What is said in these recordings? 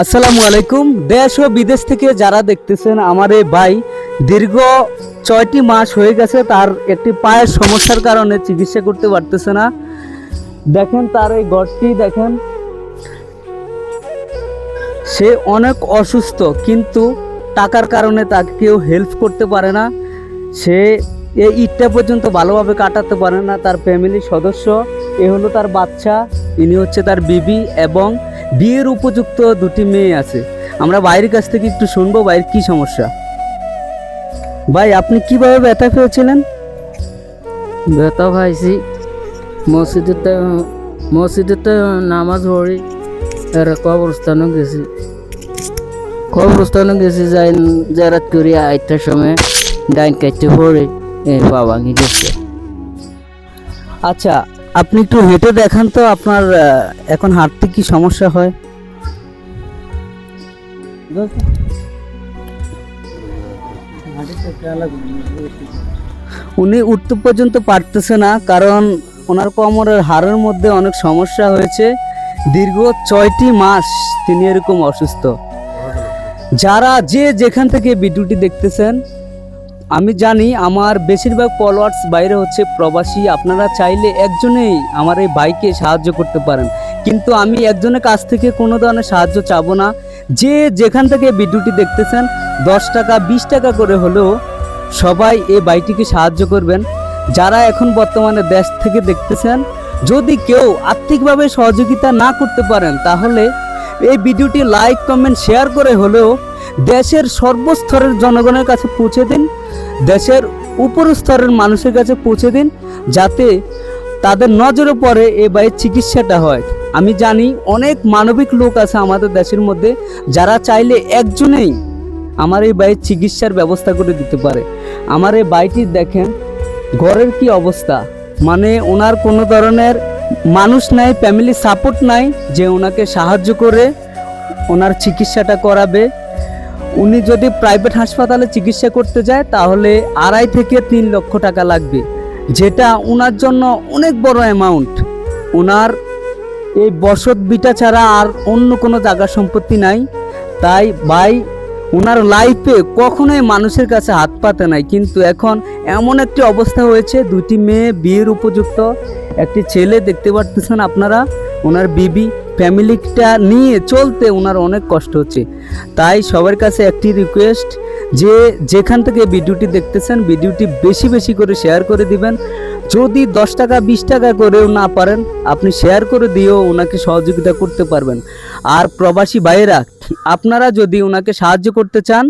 আসসালামু আলাইকুম। দেশ ও বিদেশ থেকে যারা দেখতেছেন আমার এই ভাই, দীর্ঘ ছয়টি মাস হয়ে গেছে তার একটি পায়ের সমস্যার কারণে চিকিৎসা করতে পারতেছে না। দেখেন তার এই ঘরটি, দেখেন। সে অনেক অসুস্থ, কিন্তু টাকার কারণে তাকে কেউ হেল্প করতে পারে না। সে এই ঈদটা পর্যন্ত ভালোভাবে কাটাতে পারে না। তার ফ্যামিলির সদস্য, এ হলো তার বাচ্চা, ইনি হচ্ছে তার বিবি এবং বিয়ের উপযুক্ত দুটি মেয়ে আছে। আমরা বাইরের কাছ থেকে একটু শুনব বাইরের কি সমস্যা। ভাই আপনি কীভাবে ব্যথা পেয়েছিলেন? ব্যথা পাইছি। মসজিদতে মসজিদতে নামাজ পড়ি এর কবরস্থানও গেছি। কবরস্থানও গেছি যাই জেরাত করি আইটার সময় ডাইন কাটতে পড়ে এই ভাঙি গেছে আচ্ছা আপনি একটু হেঁটে দেখান তো আপনার এখন হাঁটতে কি সমস্যা হয়? উনি উঠতে পর্যন্ত পারতেছে না, কারণ ওনার কোমরের হাড়ের মধ্যে অনেক সমস্যা হয়েছে। দীর্ঘ ছয়টি মাস তিনি এরকম অসুস্থ। যারা যে যেখান থেকে ভিডিওটি দেখতেছেন আমি জানি আমার বেশিরভাগ ফলোয়ার্স বাইরে হচ্ছে প্রবাসী। আপনারা চাইলে একজনেই আমার এই বাইকে সাহায্য করতে পারেন। কিন্তু আমি একজনের কাছ থেকে কোনো ধরনের সাহায্য চাবো না। যে যেখান থেকে ভিডিওটি দেখতেছেন, দশ টাকা, বিশ টাকা করে হলেও সবাই এই বাইকটিকে সাহায্য করবেন। যারা এখন বর্তমানে দেশ থেকে দেখতেছেন, যদি কেউ আর্থিকভাবে সহযোগিতা না করতে পারেন, তাহলে এই ভিডিওটি লাইক কমেন্ট শেয়ার করে হলেও দেশের সর্বস্তরের জনগণের কাছে পৌঁছে দিন। দেশের উপর স্তরের মানুষের কাছে পৌঁছে দিন যাতে তাদের নজরে পড়ে এ বাইয়ের চিকিৎসাটা হয়। আমি জানি অনেক মানবিক লোক আছে আমাদের দেশের মধ্যে যারা চাইলে একজনেই আমার এই বাইয়ের চিকিৎসার ব্যবস্থা করে দিতে পারে। আমার এই বাইটি দেখেন, ঘরের কি অবস্থা? মানে ওনার কোনো ধরনের মানুষ নাই ফ্যামিলি সাপোর্ট নাই যে ওনাকে সাহায্য করে ওনার চিকিৎসাটা করাবে। উনি যদি প্রাইভেট হাসপাতালে চিকিৎসা করতে যায়, তাহলে আড়াই থেকে তিন লক্ষ টাকা লাগবে, যেটা ওনার জন্য অনেক বড় অ্যামাউন্ট ওনার এই বসত বিটা ছাড়া আর অন্য কোনো জায়গা সম্পত্তি নাই। তাই ভাই ওনার লাইফে কখনোই মানুষের কাছে হাত পাতে নাই। কিন্তু এখন এমন একটি অবস্থা হয়েছে, দুটি মেয়ে বিয়ের উপযুক্ত। একটি ছেলে, দেখতে পারতেছেন আপনারা ওনার বিবি। ফ্যামিলিটা নিয়ে চলতে ওনার অনেক কষ্ট হচ্ছে। তাই সবার কাছে একটি রিকোয়েস্ট যে যেখান থেকে ভিডিওটি দেখতেছেন, ভিডিওটি বেশি বেশি করে শেয়ার করে দিবেন। যদি দশ টাকা, বিশ টাকা করেও না পারেন, আপনি শেয়ার করে দিয়েও ওনাকে সহযোগিতা করতে পারবেন। আর প্রবাসী ভাইয়েরা, আপনারা যদি ওনাকে সাহায্য করতে চান,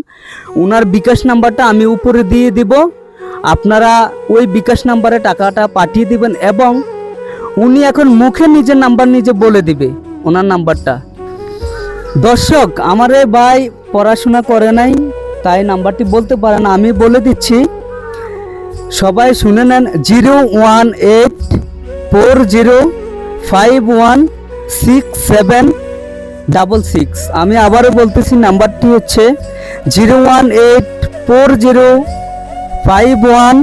ওনার বিকাশ নাম্বারটা আমি উপরে দিয়ে দিব। আপনারা ওই বিকাশ নাম্বারে টাকাটা পাঠিয়ে দিবেন এবং উনি এখন মুখে নিজের নাম্বার নিজে বলে দিবে। ওনার নাম্বারটা। দর্শক, আমার ভাই পড়াশোনা করে নাই, তাই নাম্বারটি বলতে পারে না, আমি বলে দিচ্ছি। সবাই শুনে নেন, zero one eight four zero five one six seven double six. আমি আবারও বলতেছি, নাম্বারটি হচ্ছে zero one eight four zero five one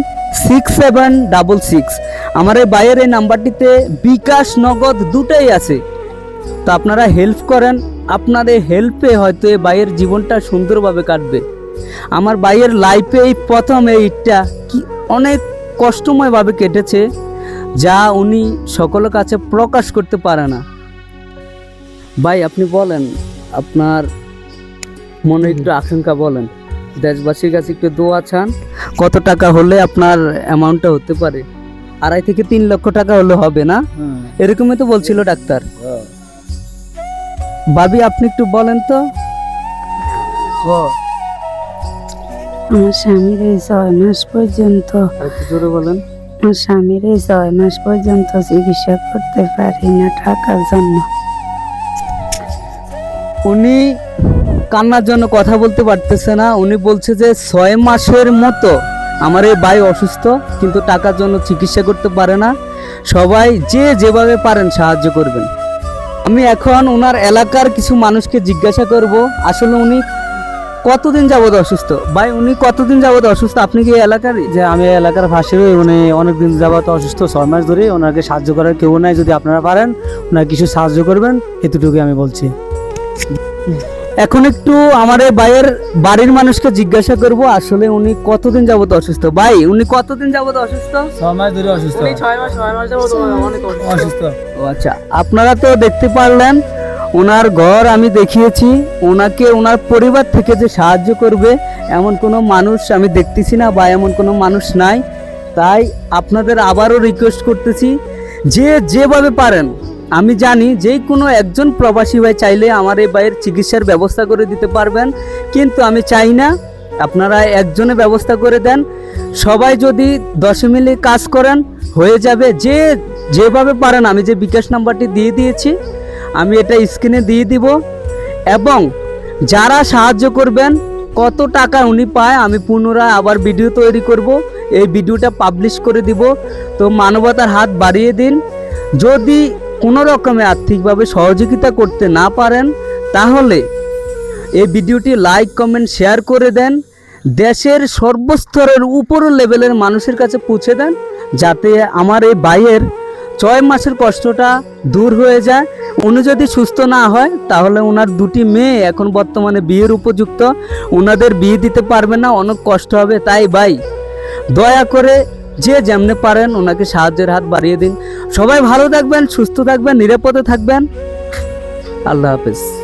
six seven double six. আমার এই বাইয়ের এই নাম্বারটিতে বিকাশ নগদ দুটাই আছে। তো আপনারা হেল্প করেন আপনাদের হেল্পে হয়তো এই বাইয়ের জীবনটা সুন্দরভাবে কাটবে। আমার বাইয়ের লাইফে এই প্রথম এই ঈদটা কি অনেক কষ্টময়ভাবে কেটেছে যা উনি সকলের কাছে প্রকাশ করতে পারে না। ভাই আপনি বলেন আপনার মনে একটু আশঙ্কা বলেন। দেশবাসীর কাছে একটু দোয়া চান কত টাকা হলে আপনার অ্যামাউন্টটা হতে পারে? আড়াই থেকে তিন লক্ষ টাকা হলে হবে না? এরকমই তো বলছিল ডাক্তার। ভাবি আপনি একটু বলেন তো। আমার স্বামীর এই ছয় মাস পর্যন্ত একটু জোরে বলেন। আমার স্বামীর এই ছয় মাস পর্যন্ত চিকিৎসা করতে পারি না টাকার জন্য। উনি কান্নার জন্য কথা বলতে পারতেছে না। উনি বলছে যে ছয় মাসের মতো আমার এই ভাই অসুস্থ কিন্তু টাকার জন্য চিকিৎসা করতে পারে না। সবাই যে যেভাবে পারেন সাহায্য করবেন। আমি এখন ওনার এলাকার কিছু মানুষকে জিজ্ঞাসা করব, আসলে উনি কতদিন যাবত অসুস্থ? ভাই, উনি কতদিন যাবত অসুস্থ? আপনি কি এলাকার? যে আমি এলাকার ভাষায় উনি অনেকদিন যাবত অসুস্থ, ছয় মাস ধরে। ওনাকে সাহায্য করার কেউ নাই, যদি আপনারা পারেন, ওনাকে কিছু সাহায্য করবেন, এতটুকুই আমি বলছি। এখন একটু আমার এই ভাইয়ের বাড়ির মানুষকে জিজ্ঞাসা করব আসলে উনি কতদিন যাবত অসুস্থ? ভাই উনি কতদিন যাবত অসুস্থ? ছয় মাস ধরে অসুস্থ। অসুস্থ। ও আচ্ছা আপনারা তো দেখতে পারলেন ওনার ঘর আমি দেখিয়েছি ওনাকে ওনার পরিবার থেকে যে সাহায্য করবে এমন কোনো মানুষ আমি দেখতেছি না বা এমন কোনো মানুষ নাই। তাই আপনাদের আবারও রিকোয়েস্ট করতেছি যে যেভাবে পারেন, আমি জানি যে কোনো একজন প্রবাসী ভাই চাইলে আমার এই ভাইয়ের চিকিৎসার ব্যবস্থা করে দিতে পারবেন, কিন্তু আমি চাই না আপনারা একজনে ব্যবস্থা করে দেন। সবাই যদি দশে মিলে কাজ করেন, হয়ে যাবে। যে যেভাবে পারেন, আমি যে বিকাশ নাম্বারটি দিয়ে দিয়েছি, আমি এটা স্ক্রিনে দিয়ে দিব। এবং যারা সাহায্য করবেন, কত টাকা উনি পায়, আমি পুনরায় আবার ভিডিও তৈরি করব। এই ভিডিওটা পাবলিশ করে দিব। তো মানবতার হাত বাড়িয়ে দিন। যদি কোনো রকমে আর্থিকভাবে সহযোগিতা করতে না পারেন, তাহলে এই ভিডিওটি লাইক কমেন্ট শেয়ার করে দেন। দেশের সর্বস্তরের উপর লেভেলের মানুষের কাছে পৌঁছে দেন, যাতে আমার এই ভাইয়ের ছয় মাসের কষ্টটা দূর হয়ে যায়। উনি যদি সুস্থ না হয়, তাহলে ওনার দুটি মেয়ে এখন বর্তমানে বিয়ের উপযুক্ত। ওনাদের বিয়ে দিতে পারবে না, অনেক কষ্ট হবে। তাই ভাই দয়া করে যে যেমনে পারেন ওনাকে সাহায্যের হাত বাড়িয়ে দিন। সবাই ভালো থাকবেন, সুস্থ থাকবেন, নিরাপদে থাকবেন। আল্লাহ হাফেজ।